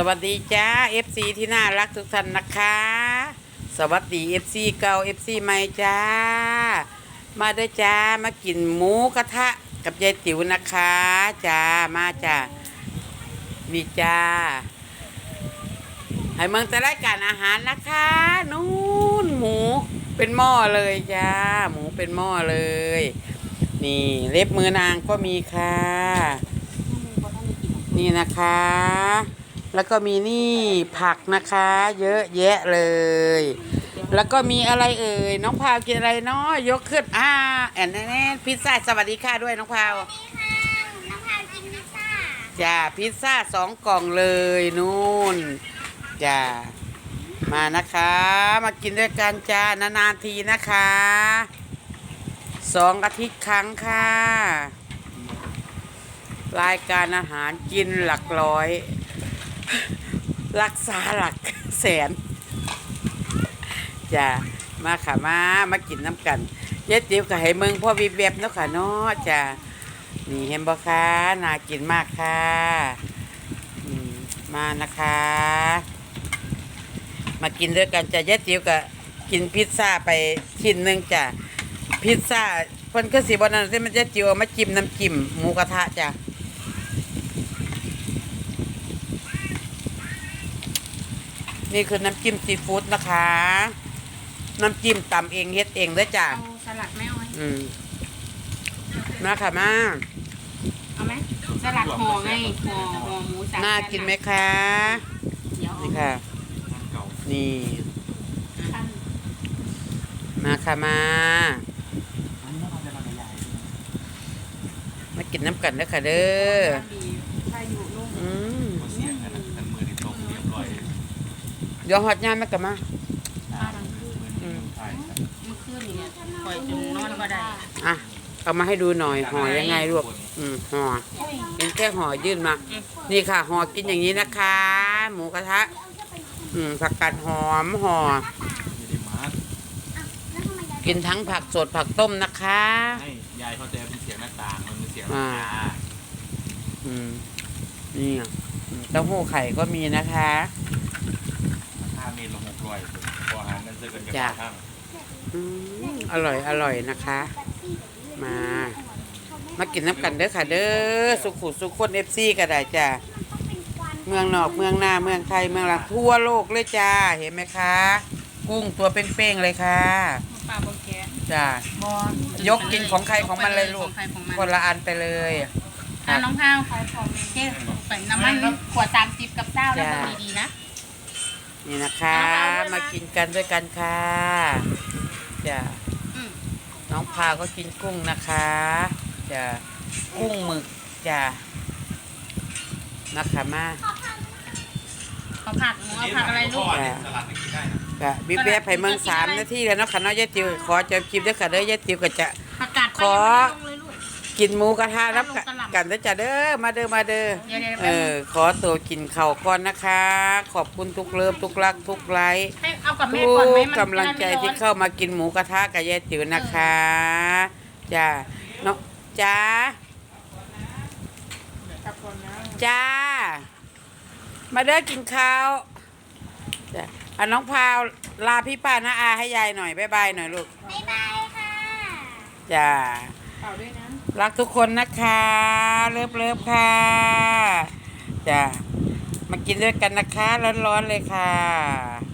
สวัสดีจ้า FC ที่น่ารักทุกท่านนะคะ สวัสดี FC เก่า FC ใหม่จ้า มาด้อจ้ามากินหมูกระทะกับยายติ๋วนะคะจ้ามาจ้ามีจ้า ให้เมืองแต่รายการอาหารนะคะนู่นหมูเป็นหม้อเลยจ้า หมูเป็นหม้อเลย นี่เล็บมือนางก็มีค่ะ นี่นะคะ แล้วก็มีนี่ผักนะคะ เยอะแยะเลย แล้วก็มีอะไรเอ่ยน้องพาวกินอะไรเนาะยกขึ้นอ่าแอนแอนแอนพิซซ่าสวัสดีค่ะด้วยน้องพาวน้องพาวกินพิซซ่าจ้าพิซซ่าสองกล่องเลยนู่นจ้ามานะคะ มากินด้วยกันจ้านานๆทีนะคะสองอาทิตย์ครั้งค่ะ รายการอาหารกินหลักร้อย รักษาหลักแสนจ้ามาค่ะมามากินน้ำกันเย็ดติ๋วกับให้เมืองพ่อวีแบบเนาะค่ะเนาะจ้านี่เห็นบ่คะน่ากินมากค่ะมมานะคะ มากินด้วยกันจ้ะเย็ดติ๋วกับกินพิซซ่าไปชิ้นหนึ่งจ้ะพิซซ่าเพิ่นคือสิบ่นั่นที่มันเย็ดติ๋วมาจิ้มน้ำจิ้มหมูกระทะจ้ะ นี่คือน้ำจิ้มซีฟู้ดนะคะ น้ำจิ้มตำเองเฮ็ดเองเด้อจ้ะ เอาสลัดไหม่เอาไหมอืมมาค่ะมาเอาไหมสลัดห่อไงห่อห่อหมูสามน่าชั้กินไหมคะ เดี๋ยวนี่ค่ะ นี่ ขั้นมาค่ะมา มากินน้ำกันเด้อค่ะเด้อดีถ้าอยู่นุ่ม อืม เสียงกันนะกันมือที่ตกเรียบร้อย เดี๋ยวฮอดยามแม่กันมาถ้าดังขึ้นอืมใช่มันขึ้นอย่างเงี้ยปล่อยจนนอนก็ได้อะเอามาให้ดูหน่อยห่อยังไงลูกอืมห่อเป็นแค่ห่อยื่นมา นี่ค่ะห่อกินอย่างนี้นะคะ หมูกระทะ อืมผักกาดหอมห่อไม่ได้มาร์แล้วทำไมยายกินทั้งผักสดผักต้มนะคะให้ยายเขาใจเป็นเสียงหน้าต่างมันเป็นเสียงอ่าตาอืมนี่อะอืมเต้าหู้ไข่ก็มีนะคะถ้า มีลงหกร้อยพอหารกันเจอกันกับจ้ะข้างอืมอร่อยอร่อยนะคะ มา มากินน้ำกันเด้อค่ะ เด้อสุขุสุขคนเอฟซีก็ได้จ้ะเมืองนอกเมืองหน้าเมืองไทยเมืองหลังทั่วโลกเลยจ้าเห็นไหมคะ กุ้งตัวเป้งๆเลยค่ะปลาโบแกนจ้าบอยกกินของใครของมันเลยลูกของใครของมันคนละอันไปเลยอะน้องพาวขายของเจ๊ใส่น้ำมันขวดสามสิบกับเจ้าแล้วก็ดีๆนะ นี่นะคะเอาเอาด้วยนะมากินกันด้วยกันค่ะจ้ะอืมน้องพาก็กินกุ้งนะคะจ้ะกุ้งหมึกจ้ะนะคะมาเขาผักหนูเอาผักอะไรลูกจ้ะสลัดกินได้นะจ้ะบีเบียไผ่เมืองสามนาทีแล้วเนาะค่ะเน้องยายติวขอเจอคลิปด้วยค่ะเด้อยายติวก็จะผักกาดไปขอ กกินหมูกระทะรับเอาลงกะหล่ำกันเด้อจ้ะเด้อมาเด้อมาเด้อเดี๋ยวเดี๋ยวเออขอตัวกินข้าวก่อนนะคะ ขอบคุณทุกเลิฟทุกรักทุกไลค์ให้เอากับแม่ทุก่อนไหมกมันกำลังใจที่เข้ามากินหมูกระทะกับยายติ๋วนะคะจ้าน้องจ้าจ้า มาเด้อกินข้าวจ้าอะน้องพาวลาพี่ป้านะอาให้ยายหน่อยบ๊ายบายหน่อยลูกบ๊ายบายค่ะจ้า เป่าด้วยนะ รักทุกคนนะคะเลิฟเลิฟค่ะจ้ามากินด้วยกันนะคะ ร้อนๆเลยค่ะ